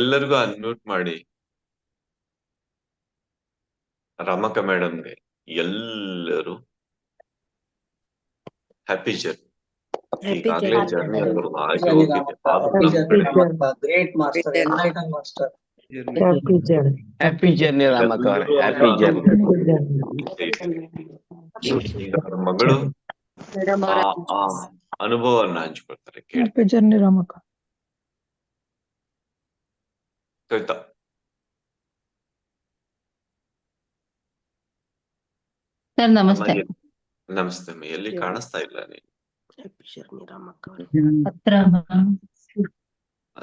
ಎಲ್ಲರಿಗೂ ಅನ್ಮ್ಯೂಟ್ ಮಾಡಿ. ರಮಕ ಮೇಡಮ್ಗೆ ಎಲ್ಲರೂ ಹ್ಯಾಪಿ ಜರ್ನಿ Happy ಈಗಾಗಲೇ journey. ಜರ್ನಿ ಅನ್ನೋದು ಆಗಿ Journey. ಹೋಗಿದೆ. Ramaka. ಆದ್ರೂ Happy ನಮ್ journey. ಕಡೆ Ramaka. Great master, Happy enlightened master. Happy journey happy journey Ramakka ಅವ್ರೆ. ಹ್ಯಾಪಿ ಜರ್ನಿ ಈಗ ಅವ್ರ ಮಗಳು ಮೇಡಮ್ ಆ ಆ ಅನುಭವವನ್ನ ಹಂಚ್ಕೊಳ್ತಾರೆ ಕೇಳಿ happy journey Ramakka Kavitha sir ನಮಸ್ತೆ. ನಮಸ್ತೆ. ಎಲ್ಲಿ ಕಾಣಿಸ್ತಾ ಇಲ್ಲ ನೀನು?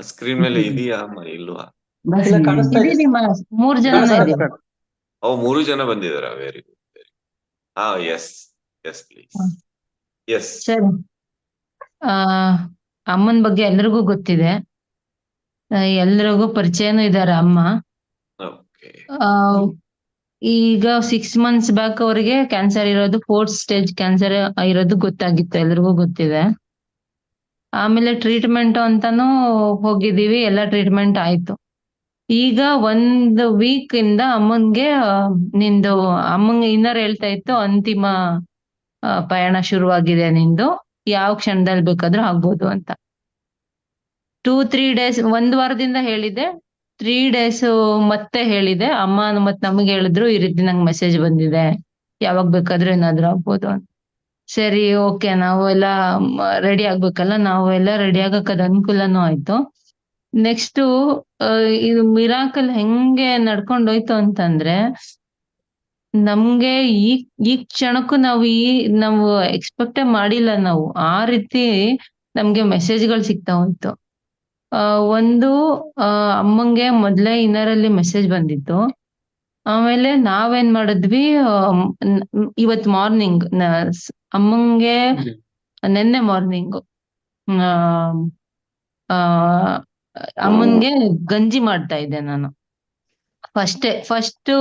ಸ್ಕ್ರೀನ್ ಮೇಲೆ ಇದೆಯಾ ಅಮ್ಮ ಇಲ್ವಾ? ಇಲ್ಲ, ಕಾಣಿಸ್ತಾ ಇದೆ. ಇದೀನಿ ಮಾ- ಮೂರ್ ಜನ ಓ ಮೂರು ಜನ ಬಂದಿದಾರ ವೆರಿ ಗುಡ್ ವೆರಿ ಹಾ yes yes please. Yes sir. ಆ ಅಮ್ಮನ ಬಗ್ಗೆ ಎಲ್ಲರಿಗೂ ಗೊತ್ತಿದೆ. ಎಲ್ರಿಗೂ ಪರಿಚಯನೂ ಇದಾರೆ ಅಮ್ಮ. ಈಗ ಸಿಕ್ಸ್ ಮಂತ್ಸ್ ಬ್ಯಾಕ್ ಅವರಿಗೆ ಕ್ಯಾನ್ಸರ್ ಇರೋದು ಫೋರ್ತ್ ಸ್ಟೇಜ್ ಕ್ಯಾನ್ಸರ್ ಇರೋದು ಗೊತ್ತಾಗಿತ್ತು ಎಲ್ರಿಗೂ ಗೊತ್ತಿದೆ. ಆಮೇಲೆ ಟ್ರೀಟ್ಮೆಂಟ್ ಅಂತಾನು ಹೋಗಿದೀವಿ ಎಲ್ಲ ಟ್ರೀಟ್ಮೆಂಟ್ ಆಯ್ತು. ಈಗ ಒಂದ್ ವೀಕ್ ಇಂದ ಅಮ್ಮನ್ಗೆ ನಿಂದು ಅಮ್ಮಂಗೆ ಇನ್ನರ್ ಹೇಳ್ತಾ ಇತ್ತು ಅಂತಿಮ ಪಯಣ ಶುರುವಾಗಿದೆ ನಿಂದು ಯಾವ ಕ್ಷಣದಲ್ಲಿ ಬೇಕಾದ್ರೂ ಆಗ್ಬೋದು ಅಂತ. ಟೂ ತ್ರೀ ಡೇಸ್ ಒಂದ್ ವಾರದಿಂದ ಹೇಳಿದೆ ತ್ರೀ ಡೇಸ್ ಮತ್ತೆ ಹೇಳಿದೆ. ಅಮ್ಮ ಮತ್ ನಮಗೆ ಹೇಳಿದ್ರು, ಈ ರೀತಿ ನಂಗೆ ಮೆಸೇಜ್ ಬಂದಿದೆ. ಯಾವಾಗ ಬೇಕಾದ್ರೂ ಏನಾದ್ರೂ ಆಗ್ಬೋದು ಅಂತ. ಸರಿ ಓಕೆ ನಾವು ಎಲ್ಲ ರೆಡಿ ಆಗ್ಬೇಕಲ್ಲ? ನಾವು ಎಲ್ಲ ರೆಡಿ ಆಗಕ್ಕೆ ಅದ್ ಅನುಕೂಲನೂ ಆಯ್ತು. ನೆಕ್ಸ್ಟ್ ಇದು ಮಿರಾಕಲ್ ಹೆಂಗೆ ನಡ್ಕೊಂಡೋಯ್ತು ಅಂತಂದ್ರೆ, ನಮ್ಗೆ ಈ ಈ ಕ್ಷಣಕ್ಕೂ ನಾವು ಈ, ನಾವು ಎಕ್ಸ್ಪೆಕ್ಟೇ ಮಾಡಿಲ್ಲ ನಾವು. ಆ ರೀತಿ ನಮ್ಗೆ ಮೆಸೇಜ್ಗಳು ಸಿಗ್ತಾ ಹೋಯ್ತು ಒಂದು ಅಹ್ ಅಮ್ಮಂಗೆ ಮೊದ್ಲೇ ಇನ್ನರಲ್ಲಿ ಮೆಸೇಜ್ ಬಂದಿತ್ತು. ಆಮೇಲೆ ನಾವೇನ್ ಮಾಡಿದ್ವಿ ಇವತ್ ಮಾರ್ನಿಂಗ್ ಅಮ್ಮಂಗೆ ನೆನ್ನೆ ಮಾರ್ನಿಂಗ್ ಆ ಅಮ್ಮನ್ಗೆ ಗಂಜಿ ಮಾಡ್ತಾ ಇದ್ದೆ ನಾನು. ಫಸ್ಟ್ ಫಸ್ಟ್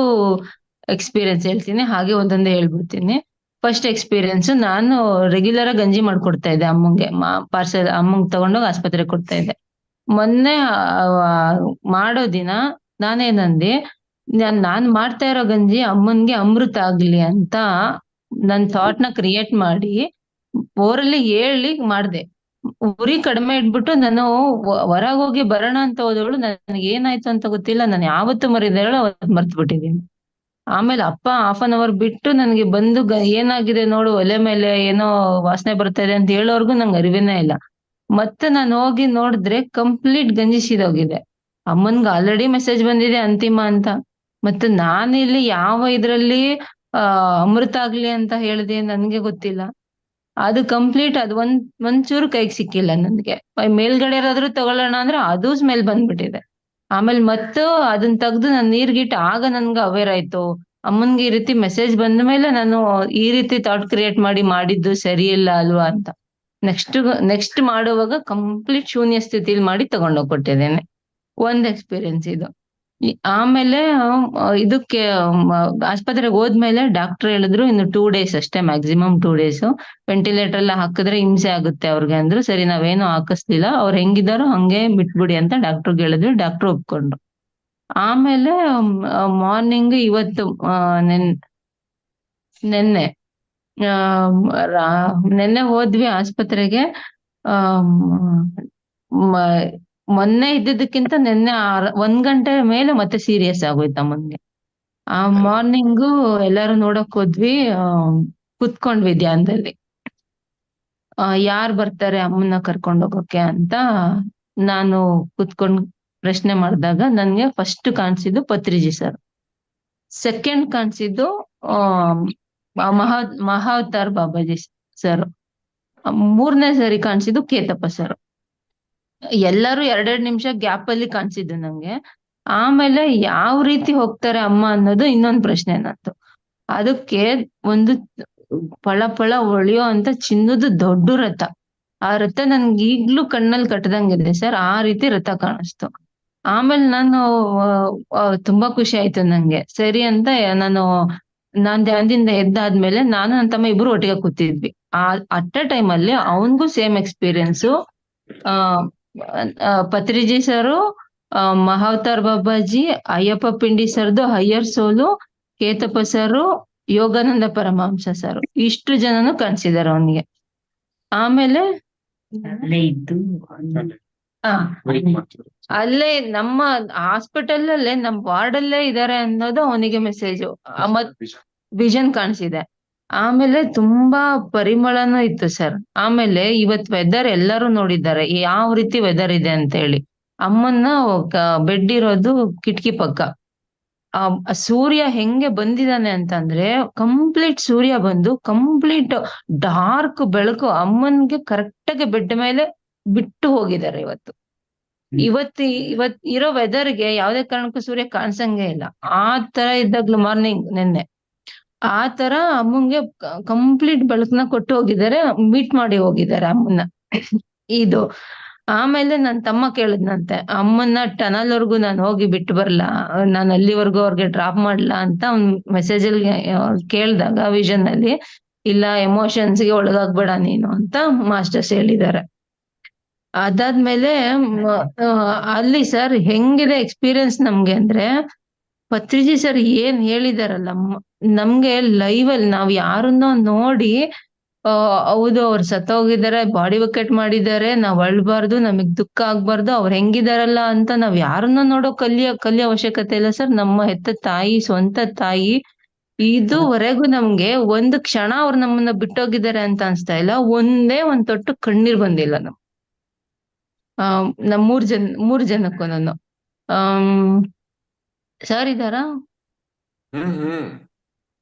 ಎಕ್ಸ್ಪೀರಿಯನ್ಸ್ ಹೇಳ್ತೀನಿ ಹಾಗೆ ಒಂದೊಂದೇ ಹೇಳ್ಬಿಡ್ತೀನಿ. ಫಸ್ಟ್ ಎಕ್ಸ್ಪೀರಿಯನ್ಸ್ ನಾನು ರೆಗ್ಯುಲರ್ ಆಗಿ ಗಂಜಿ ಮಾಡ್ಕೊಡ್ತಾ ಇದ್ದೆ ಅಮ್ಮಂಗೆ ಪಾರ್ಸೆಲ್ ಅಮ್ಮಂಗ್ ತಗೊಂಡೋಗಿ ಆಸ್ಪತ್ರೆಗೆ ಕೊಡ್ತಾ ಇದ್ದೆ. ಮೊನ್ನೆ ಮಾಡೋ ದಿನ ನಾನೇನಂದೆ ನಾನ್ ನಾನ್ ಮಾಡ್ತಾ ಇರೋ ಗಂಜಿ ಅಮ್ಮನ್ಗೆ ಅಮೃತ ಆಗ್ಲಿ ಅಂತ ನನ್ ಥಾಟ್ನ ಕ್ರಿಯೇಟ್ ಮಾಡಿ ಓರಲ್ಲಿ ಹೇಳಿ ಮಾಡ್ದೆ. ಉರಿ ಕಡಿಮೆ ಇಟ್ಬಿಟ್ಟು ನಾನು ಹೊರಗ್ ಹೋಗಿ ಬರೋಣ ಅಂತ ಹೋದವಳು, ನನಗೆ ಏನಾಯ್ತು ಅಂತ ಗೊತ್ತಿಲ್ಲ, ನಾನು ಯಾವತ್ತು ಮರಿದೇಳು ಅವತ್ತು ಮರ್ತು ಬಿಟ್ಟಿದ್ದೀನಿ ಆಮೇಲೆ ಅಪ್ಪ ಹಾಫ್ ಅನ್ ಅವರ್ ಬಿಟ್ಟು ನನಗೆ ಬಂದು ಏನಾಗಿದೆ ನೋಡು, ಒಲೆ ಮೇಲೆ ಏನೋ ವಾಸನೆ ಬರ್ತಾ ಇದೆ ಅಂತ ಹೇಳೋರ್ಗು ನಂಗೆ ಅರಿವಿನೇ ಇಲ್ಲ. ಮತ್ತೆ ನಾನು ಹೋಗಿ ನೋಡಿದ್ರೆ ಕಂಪ್ಲೀಟ್ ಗಂಜಿ ಸೀದೋಗಿದೆ. ಅಮ್ಮನ್ಗೆ ಆಲ್ರೆಡಿ ಮೆಸೇಜ್ ಬಂದಿದೆ, ಅಂತಿಮ ಅಂತ. ಮತ್ತೆ ನಾನಿಲ್ಲಿ ಯಾವ ಇದ್ರಲ್ಲಿ, ಆ, ಅಮೃತ ಆಗ್ಲಿ ಅಂತ ಹೇಳಿದೆ ನನ್ಗೆ ಗೊತ್ತಿಲ್ಲ. ಅದು ಕಂಪ್ಲೀಟ್ ಅದು ಒಂದ್, ಒಂಚೂರು ಕೈಗೆ ಸಿಕ್ಕಿಲ್ಲ ನನ್ಗೆ. ಮೇಲ್ಗಡೆ ಇರೋದ್ರು ತಗೊಳ್ಳೋಣ ಅಂದ್ರೆ ಅದು ಸ್ಮೆಲ್ ಬಂದ್ಬಿಟ್ಟಿದೆ. ಆಮೇಲೆ ಮತ್ತು ಅದನ್ನ ತೆಗ್ದು ನಾನು ನೀರ್ಗಿಟ್ಟು ಆಗ ನನ್ಗೆ ಅವೇರ್ ಆಯ್ತು. ಅಮ್ಮನ್ಗೆ ಈ ರೀತಿ ಮೆಸೇಜ್ ಬಂದ ಮೇಲೆ ನಾನು ಈ ರೀತಿ ಥಾಟ್ ಕ್ರಿಯೇಟ್ ಮಾಡಿ ಮಾಡಿದ್ದು ಸರಿ ಇಲ್ಲ ಅಲ್ವಾ ಅಂತ. ನೆಕ್ಸ್ಟ್ ನೆಕ್ಸ್ಟ್ ಮಾಡುವಾಗ ಕಂಪ್ಲೀಟ್ ಶೂನ್ಯ ಸ್ಥಿತಿಲಿ ಮಾಡಿ ತಗೊಂಡೋಗಿ ಕೊಟ್ಟಿದ್ದೇನೆ ಒಂದ್ ಎಕ್ಸ್ಪೀರಿಯನ್ಸ್ ಇದು. ಆಮೇಲೆ, ಇದಕ್ಕೆ ಆಸ್ಪತ್ರೆಗೆ ಹೋದ್ಮೇಲೆ ಡಾಕ್ಟರ್ ಹೇಳಿದ್ರು ಇನ್ನು ಟೂ ಡೇಸ್ ಅಷ್ಟೇ ಮ್ಯಾಕ್ಸಿಮಮ್ ಟೂ ಡೇಸ್ ವೆಂಟಿಲೇಟರ್ ಎಲ್ಲ ಹಾಕಿದ್ರೆ ಹಿಂಸೆ ಆಗುತ್ತೆ ಅವ್ರಿಗೆ ಅಂದ್ರು, ಸರಿ, ನಾವೇನು ಹಾಕಿಸ್ಲಿಲ್ಲ. ಅವ್ರು ಹೆಂಗಿದಾರೋ ಹಂಗೆ ಬಿಟ್ಬಿಡಿ ಅಂತ ಡಾಕ್ಟರ್ ಹೇಳಿದ್ರು. ಡಾಕ್ಟರ್ ಒಪ್ಕೊಂಡ್ರು. ಆಮೇಲೆ ಮಾರ್ನಿಂಗ್ ಇವತ್ತು ನೆನ್, ನೆನ್ನೆ ನೆನ್ನೆ ಹೋದ್ವಿ ಆಸ್ಪತ್ರೆಗೆ. ಆ, ಮ- ಮೊನ್ನೆ ಇದ್ದಿದ್ದಕ್ಕಿಂತ ನೆನ್ನೆ ಒಂದ್ ಗಂಟೆ ಮೇಲೆ ಮತ್ತೆ ಸೀರಿಯಸ್ ಆಗೋಯ್ತು ಅಮ್ಮನ್ಗೆ ಆ ಮಾರ್ನಿಂಗು ಎಲ್ಲಾರು ನೋಡಕ್ ಹೋದ್ವಿ ಆ, ಕುತ್ಕೊಂಡ್ವಿ ಧ್ಯಾನದಲ್ಲಿ. ಆ ಯಾರ್ ಬರ್ತಾರೆ ಅಮ್ಮನ್ನ ಕರ್ಕೊಂಡ್ ಹೋಗೋಕೆ ಅಂತ ನಾನು ಕುತ್ಕೊಂಡ್ ಪ್ರಶ್ನೆ ಮಾಡಿದಾಗ ನನ್ಗೆ ಫಸ್ಟ್ ಕಾಣಿಸಿದ್ದು ಪತ್ರಿಜಿ ಸರ್. ಸೆಕೆಂಡ್ ಕಾಣಿಸಿದ್ದು ಆ ಮಹಾ ಮಹಾವತಾರ್ ಬಾಬಾಜಿ ಸರ್. ಮೂರನೇ ಸರಿ ಕಾಣಿಸಿದ್ದು ಕೇತಪ್ಪ ಸರ್. ಎಲ್ಲರೂ ಎರಡೆರಡು ನಿಮಿಷ ಗ್ಯಾಪ್ ಅಲ್ಲಿ ಕಾಣಿಸಿದ್ದು ನಂಗೆ. ಆಮೇಲೆ ಯಾವ ರೀತಿ ಹೋಗ್ತಾರೆ ಅಮ್ಮ ಅನ್ನೋದು ಇನ್ನೊಂದು ಪ್ರಶ್ನೆ ನಂತು ಅದಕ್ಕೆ ಒಂದು ಫಳ ಫಳ ಒಳಿಯೋ ಅಂತ ಚಿನ್ನದ ದೊಡ್ಡ ರಥ. ಆ ರಥ ನನ್ಗೆ ಈಗ್ಲೂ ಕಣ್ಣಲ್ಲಿ ಕಟ್ಟದಂಗಿದೆ ಸರ್. ಆ ರೀತಿ ರಥ ಕಾಣಿಸ್ತು. ಆಮೇಲೆ ನಾನು ತುಂಬಾ ಖುಷಿ ಆಯ್ತು ನಂಗೆ. ಸರಿ ಅಂತ ನಾನು ನಾನ್ ಧ್ಯಾನದಿಂದ ಎದ್ದಾದ್ಮೇಲೆ ನಾನು ನನ್ನ ತಮ್ಮ ಇಬ್ರು ಒಟ್ಟಿಗೆ ಕೂತಿದ್ವಿ. ಆ ಅಟ್ ಅ ಟೈಮ್ ಅಲ್ಲಿ ಅವನ್ಗೂ ಸೇಮ್ ಎಕ್ಸ್ಪೀರಿಯನ್ಸು ಆ ಪತ್ರಿಜಿ ಸರು ಮಹಾವತಾರ್ ಬಾಬಾಜಿ ಅಯ್ಯಪ್ಪ ಪಿಂಡಿ ಸರ್ದು ಹೈಯರ್ ಸೋಲು ಕೇತಪ್ಪ ಸರು ಯೋಗಾನಂದ ಪರಮಹಂಸ ಸರ್. ಇಷ್ಟು ಜನನು ಕಾಣಿಸಿದಾರೆ ಅವನಿಗೆ. ಆಮೇಲೆ ಅಲ್ಲೇ ನಮ್ಮ ಹಾಸ್ಪಿಟಲ್ ಅಲ್ಲೇ ನಮ್ ವಾರ್ಡ್ ಅಲ್ಲೇ ಇದಾರೆ ಅನ್ನೋದು ಅವನಿಗೆ ಮೆಸೇಜ್ ಮತ್ ವಿಷನ್ ಕಾಣಿಸಿದೆ. ಆಮೇಲೆ ತುಂಬಾ ಪರಿಮಳನೂ ಇತ್ತು ಸರ್ ಆಮೇಲೆ ಇವತ್ ವೆದರ್ ಎಲ್ಲರೂ ನೋಡಿದ್ದಾರೆ. ಯಾವ ರೀತಿ ವೆದರ್ ಇದೆ ಅಂತ ಹೇಳಿ ಅಮ್ಮನ್ನ ಬೆಡ್ ಇರೋದು ಕಿಟಕಿ ಪಕ್ಕ. ಆ ಸೂರ್ಯ ಹೆಂಗೆ ಬಂದಿದಾನೆ ಅಂತಂದ್ರೆ ಕಂಪ್ಲೀಟ್ ಸೂರ್ಯ ಬಂದು ಕಂಪ್ಲೀಟ್ ಡಾರ್ಕ್ ಬೆಳಕು ಅಮ್ಮನ್ಗೆ ಕರೆಕ್ಟ್ ಆಗಿ ಬೆಡ್ ಮೇಲೆ ಬಿಟ್ಟು ಹೋಗಿದ್ದಾರೆ ಇವತ್ತು. ಇವತ್ತು ಇವತ್ ಇರೋ ವೆದರ್ಗೆ ಯಾವ್ದೇ ಕಾರಣಕ್ಕೂ ಸೂರ್ಯ ಕಾಣಿಸಂಗೆ ಇಲ್ಲ. ಆ ತರ ಇದ್ದಾಗ್ಲು ಮಾರ್ನಿಂಗ್ ನಿನ್ನೆ. ಆ ತರ ಅಮ್ಮಂಗೆ ಕಂಪ್ಲೀಟ್ ಬೆಳಕನ್ನ ಕೊಟ್ಟು ಹೋಗಿದ್ದಾರೆ ಮೀಟ್ ಮಾಡಿ ಹೋಗಿದ್ದಾರೆ ಅಮ್ಮನ್ನ. ಇದು. ಆಮೇಲೆ ನನ್ ತಮ್ಮ ಕೇಳಿದ್ನಂತೆ, ಅಮ್ಮನ್ನ ಟನಲ್ ವರ್ಗು ನಾನು ಹೋಗಿ ಬಿಟ್ಟು ಬರ್ಲಾ? ನಾನು ಅಲ್ಲಿವರೆಗೂ ಅವ್ರಿಗೆ ಡ್ರಾಪ್ ಮಾಡ್ಲಾ? ಅಂತ ಅವ್ನ್ ಮೆಸೇಜ್ ಅಲ್ಲಿ ಕೇಳ್ದಾಗ ವಿಷನ್ ಅಲ್ಲಿ, ಇಲ್ಲ ಎಮೋಷನ್ಸ್ಗೆ ಒಳಗಾಗ್ಬೇಡ ನೀನು ಅಂತ ಮಾಸ್ಟರ್ಸ್ ಹೇಳಿದ್ದಾರೆ. ಅದಾದ್ಮೇಲೆ ಅಲ್ಲಿ ಸರ್ ಹೆಂಗಿದೆ ಎಕ್ಸ್ಪೀರಿಯನ್ಸ್ ನಮ್ಗೆ ಅಂದ್ರೆ ಪತ್ರಿಜಿ ಸರ್ ಏನ್ ಹೇಳಿದಾರಲ್ಲ ನಮ್ಗೆ ಲೈವ್ ಅಲ್ಲಿ ನಾವ್ ಯಾರನ್ನೋ ನೋಡಿ ಹೌದು ಅವ್ರು ಸತ್ತೋಗಿದ್ದಾರೆ ಬಾಡಿ ವಕೇಟ್ ಮಾಡಿದ್ದಾರೆ, ನಾವ್ ಅಳ್ಬಾರ್ದು, ನಮಗ್ ದುಃಖ ಆಗ್ಬಾರ್ದು, ಅವ್ರು ಹೆಂಗಿದಾರಲ್ಲ ಅಂತ ನಾವ್ ಯಾರನ್ನ ನೋಡೋ ಕಲಿಯ ಕಲಿಯ ಅವಶ್ಯಕತೆ ಇಲ್ಲ ಸರ್. ನಮ್ಮ ಹೆತ್ತ ತಾಯಿ, ಸ್ವಂತ ತಾಯಿ, ಇದುವರೆಗೂ ನಮ್ಗೆ ಒಂದು ಕ್ಷಣ ಅವ್ರು ನಮ್ಮನ್ನ ಬಿಟ್ಟೋಗಿದ್ದಾರೆ ಅಂತ ಅನ್ಸ್ತಾ ಇಲ್ಲ. ಒಂದೇ ಒಂದ್ ತೊಟ್ಟು ಕಣ್ಣೀರ್ ಬಂದಿಲ್ಲ ನಮ್ ಆ ನಮ್ ಮೂರ್ ಜನ ಮೂರ್ ಜನಕ್ಕೂ ನಾನು. ಆ ಸರ್ ಇದಾರಾ ಹ್ಮ್ ಹ್ಮ್.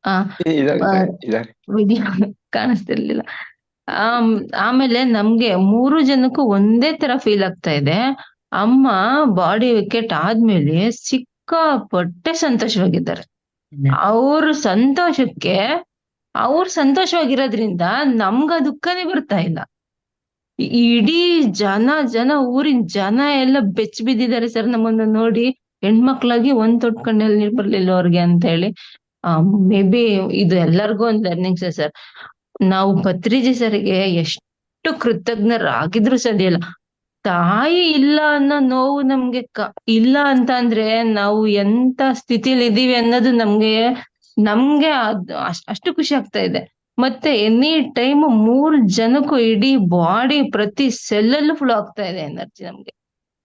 ಆ ಇದಾರೆ ಇದಾರೆ, ಇದಾರೆ ವಿಡಿಯೋ ಕಾಣಿಸ್ತಿರ್ಲಿಲ್ಲ. ಆಮೇಲೆ ನಮ್ಗೆ ಮೂರು ಜನಕ್ಕೂ ಒಂದೇ ತರ ಫೀಲ್ ಆಗ್ತಾ ಇದೆ. ಅಮ್ಮ ಬಾಡಿ ವಿಕೆಟ್ ಆದ್ಮೇಲೆ ಸಿಕ್ಕಾಪಟ್ಟೆ ಸಂತೋಷವಾಗಿದ್ದಾರೆ. ಅವ್ರ ಸಂತೋಷಕ್ಕೆ ಅವ್ರ ಸಂತೋಷವಾಗಿರೋದ್ರಿಂದ ನಮ್ಗ ದುಃಖನೇ ಬರ್ತಾ ಇಲ್ಲ. ಇಡೀ ಜನ ಜನ, ಊರಿನ ಜನ ಎಲ್ಲ ಬೆಚ್ಚ ಬಿದ್ದಿದ್ದಾರೆ ಸರ್. ನಮ್ಮನ್ನ ನೋಡಿ ಹೆಣ್ಮಕ್ಳಾಗಿ ಒಂದ್ ತೊಟ್ ಕಣ್ಣಲ್ಲಿ ನೀರ್ ಬರ್ಲಿಲ್ಲ ಅವ್ರಿಗೆ ಅಂತ ಹೇಳಿ ಮೇ ಬಿ ಇದು ಎಲ್ಲರಿಗೂ ಒಂದ್ ಲರ್ನಿಂಗ್ಸ್ ಸರ್. ನಾವು ಪತ್ರಿಜಿ ಸರ್ಗೆ ಎಷ್ಟು ಕೃತಜ್ಞರಾಗಿದ್ರು ಸದಿಯಲ್ಲ, ತಾಯಿ ಇಲ್ಲ ಅನ್ನೋ ನೋವು ನಮ್ಗೆ ಕ, ಇಲ್ಲ ಅಂತ ಅಂದ್ರೆ ನಾವು ಎಂತ ಸ್ಥಿತಿಲಿ ಇದೀವಿ ಅನ್ನೋದು ನಮ್ಗೆ ನಮ್ಗೆ ಅಷ್ಟು ಖುಷಿ ಆಗ್ತಾ ಇದೆ. ಮತ್ತೆ ಎನಿ ಟೈಮ್ ಮೂರ್ ಜನಕ್ಕೂ ಇಡೀ ಬಾಡಿ ಪ್ರತಿ ಸೆಲ್ಲಲ್ಲೂ ಫ್ಲೋ ಆಗ್ತಾ ಇದೆ ಎನರ್ಜಿ ನಮ್ಗೆ.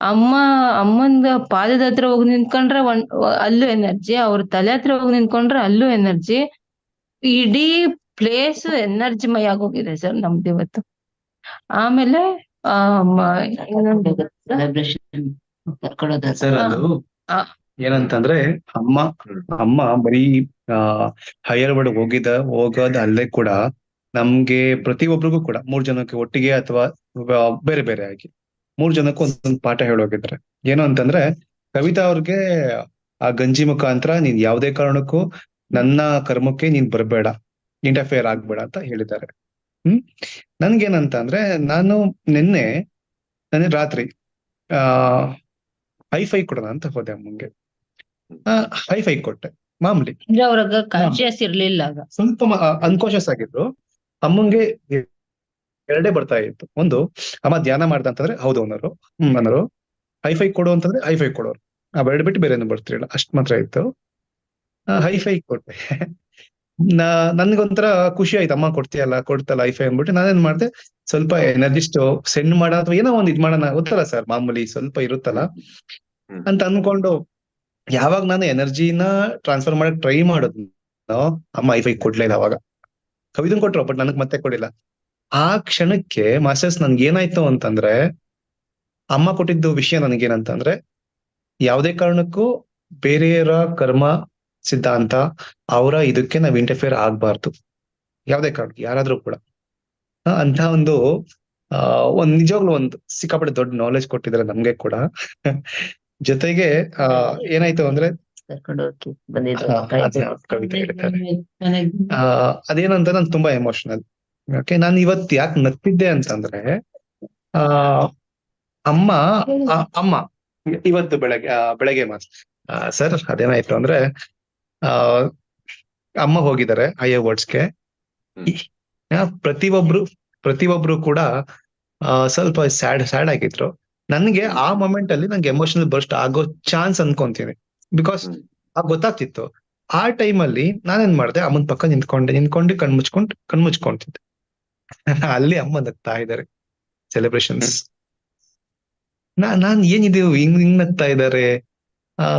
ಅಮ್ಮ ಅಮ್ಮಂದ ಪಾದದ ಹತ್ರ ಹೋಗಿ ನಿಂತ್ಕೊಂಡ್ರೆ ಒಂದ್ ಅಲ್ಲೂ ಎನರ್ಜಿ ಅವ್ರ ತಲೆ ಹತ್ರ ಹೋಗಿ ನಿಂತ್ಕೊಂಡ್ರೆ ಅಲ್ಲೂ ಎನರ್ಜಿ ಇಡೀ ಪ್ಲೇಸ್ ಎನರ್ಜಿಮಯ ಆಗೋಗಿದೆ ಸರ್ ನಮ್ದು ಇವತ್ತು. ಆಮೇಲೆ. ಏನಂತಂದ್ರೆ ಅಮ್ಮ ಅಮ್ಮ ಬರೀ ಆ, ಹೈಯರ್ ವರ್ಡ್ ಹೋಗಿದ ಹೋಗೋದ್ ಅಲ್ಲೇ ಕೂಡ ನಮ್ಗೆ ಪ್ರತಿಯೊಬ್ಬರಿಗೂ ಕೂಡ ಮೂರ್ ಜನಕ್ಕೆ ಒಟ್ಟಿಗೆ ಅಥವಾ ಬೇರೆ ಬೇರೆ ಆಗಿ ಮೂರ್ ಜನಕ್ಕೂ ಒಂದೊಂದು ಪಾಠ ಹೇಳೋಗಿದ್ರೆ. ಏನು ಅಂತಂದ್ರೆ ಕವಿತಾ ಅವ್ರಿಗೆ ಆ ಗಂಜಿ ಮುಖಾಂತರ ನೀನ್ ಯಾವ್ದೇ ಕಾರಣಕ್ಕೂ ನನ್ನ ಕರ್ಮಕ್ಕೆ ನೀನ್ ಬರ್ಬೇಡ, ಇಂಟರ್ಫಿಯರ್ ಆಗ್ಬೇಡ ಅಂತ ಹೇಳಿದ್ದಾರೆ. ಹ್ಮ್? ನನ್ಗೇನಂತ ಅಂದ್ರೆ ನಾನು ನಿನ್ನೆ, ನನ್ನ ರಾತ್ರಿ, ಆ, ಹೈಫೈ ಕೊಡೋಣ ಅಂತ ಹೋದೆ ಅಮ್ಮಂಗೆ. ಆ, ಹೈಫೈ ಕೊಟ್ಟೆ. ಮಾಮೂಲಿ. ಅಂದ್ರೆ ಅವ್ರಾಗ ಕಾನ್ಶಿಯಸ್ ಇರ್ಲಿಲ್ಲ ಆಗ. ಸ್ವಲ್ಪ ಅನ್ಕಾನ್ಶಿಯಸ್ ಆಗಿದ್ರು. ಅಮ್ಮಂಗೆ ಎರಡೇ ಬರ್ತಾ ಇತ್ತು. ಒಂದು ಅಮ್ಮ ಧ್ಯಾನ ಮಾಡ್ದ ಅಂತಂದ್ರೆ ಹೌದು ಅವನರು ಹ್ಮ್ ಅನ್ನೋರು. ಹೈಫೈ ಕೊಡು ಅಂತಂದ್ರೆ ಹೈಫೈ ಕೊಡೋರು. ಆ ಬೆರಡು ಬಿಟ್ಟು ಬೇರೆ ಏನು ಬರ್ತಿರ್ಲಿಲ್ಲ. ಅಷ್ಟ್ ಮಾತ್ರ ಇತ್ತು. ಹೈಫೈ ಕೊಟ್ಟೆ. ನಾ ನನ್ಗೊಂಥರ ಖುಷಿ ಆಯ್ತು. ಅಮ್ಮ ಕೊಡ್ತೀಯಲ್ಲ ಕೊಡ್ತಲ್ಲ ಹೈಫೈ ಅಂದ್ಬಿಟ್ಟು ನಾನೇನ್ ಮಾಡ್ದೆ ಸ್ವಲ್ಪ ಎನರ್ಜಿಸ್ಟ್ ಸೆಂಡ್ ಮಾಡ ಅಥವಾ ಏನೋ ಒಂದ್ ಇದ್ ಮಾಡೋಣ. ಗೊತ್ತಲ್ಲ ಸರ್ ಮಾಮೂಲಿ ಸ್ವಲ್ಪ ಇರುತ್ತಲ್ಲ ಅಂತ ಅನ್ಕೊಂಡು ಯಾವಾಗ ನಾನು ಎನರ್ಜಿನ ಟ್ರಾನ್ಸ್ಫರ್ ಮಾಡಕ್ ಟ್ರೈ ಮಾಡೋದ್ನೋ ಅಮ್ಮ ಐಫೈ ಕೊಡ್ಲೇ ಇಲ್ಲ ಅವಾಗ. ಕವಿದನ್ ಕೊಟ್ರು, ಬಟ್ ನನಗ್ ಮತ್ತೆ ಕೊಡಿಲ್ಲ ಆ ಕ್ಷಣಕ್ಕೆ ಮಾಸ್ಟರ್ಸ್ ನನ್ಗೆ ಏನಾಯ್ತು ಅಂತಂದ್ರೆ, ಅಮ್ಮ ಕೊಟ್ಟಿದ್ದು ವಿಷಯ ನನಗೇನಂತಂದ್ರೆ, ಯಾವುದೇ ಕಾರಣಕ್ಕೂ ಬೇರೆಯವರ ಕರ್ಮ ಸಿದ್ಧಾಂತ, ಅವರ ಇದಕ್ಕೆ ನಾವ್ ಇಂಟರ್ಫಿಯರ್ ಆಗ್ಬಾರ್ದು. ಯಾವ್ದೇ ಕಾರಣಕ್ಕೆ, ಯಾರಾದ್ರೂ ಕೂಡ. ಅಂತ ಒಂದು, ಆ, ಒಂದ್ ನಿಜವಾಗ್ಲೂ ಒಂದು ಸಿಕ್ಕಾಪಟ್ಟೆ ದೊಡ್ಡ ನಾಲೆಜ್ ಕೊಟ್ಟಿದ್ದಾರೆ ನಮ್ಗೆ ಕೂಡ. ಜೊತೆಗೆ ಆ ಏನಾಯ್ತು ಅಂದ್ರೆ ಅದೇನಂತ ನಾನು ತುಂಬಾ ಎಮೋಷನಲ್ ಓಕೆ ನಾನು ಇವತ್ ಯಾಕೆ ನತ್ತಿದ್ದೆ ಅಂತಂದ್ರೆ ಆ ಅಮ್ಮ ಅಮ್ಮ ಇವತ್ತು ಬೆಳಗ್ಗೆ ಆ, ಬೆಳಗ್ಗೆ ಮಾತ್ರ. ಸರ್ ಅದೇನಾಯ್ತು ಅಂದ್ರೆ ಆ ಅಮ್ಮ ಹೋಗಿದ್ದಾರೆ ಐ ವರ್ಡ್ಸ್ಗೆ ಪ್ರತಿಯೊಬ್ರು ಪ್ರತಿಯೊಬ್ರು ಕೂಡ ಸ್ವಲ್ಪ ಸ್ಯಾಡ್ ಸ್ಯಾಡ್ ಆಗಿದ್ರು. ನನ್ಗೆ ಆ ಮೊಮೆಂಟ್ ಅಲ್ಲಿ ನಂಗೆ ಎಮೋಷನಲ್ ಬರ್ಸ್ಟ್ ಆಗೋ ಚಾನ್ಸ್ ಅನ್ಕೊಂತೀನಿ. ಬಿಕಾಸ್. ಆ ಗೊತ್ತಾಗ್ತಿತ್ತು. ಆ ಟೈಮ್ ಅಲ್ಲಿ ನಾನೇನ್ ಮಾಡ್ದೆ? ಅಮ್ಮನ್ ಪಕ್ಕ ನಿಂತ್ಕೊಂಡೆ. ನಿಂತ್ಕೊಂಡು ಕಣ್ ಮುಚ್ಕೊಂಡ್ ಕಣ್ ಮುಚ್ಕೊಂತಿದ್ದೆ. ಅಲ್ಲಿ ಅಮ್ಮ ನಗ್ತಾ ಇದ್ದಾರೆ. ಸೆಲೆಬ್ರೇಷನ್ಸ್ ನಾ ನಾನ್ ಏನಿದೆ? ಹಿಂಗ್ ಹಿಂಗ್ ನಗ್ತಾ ಇದ್ದಾರೆ.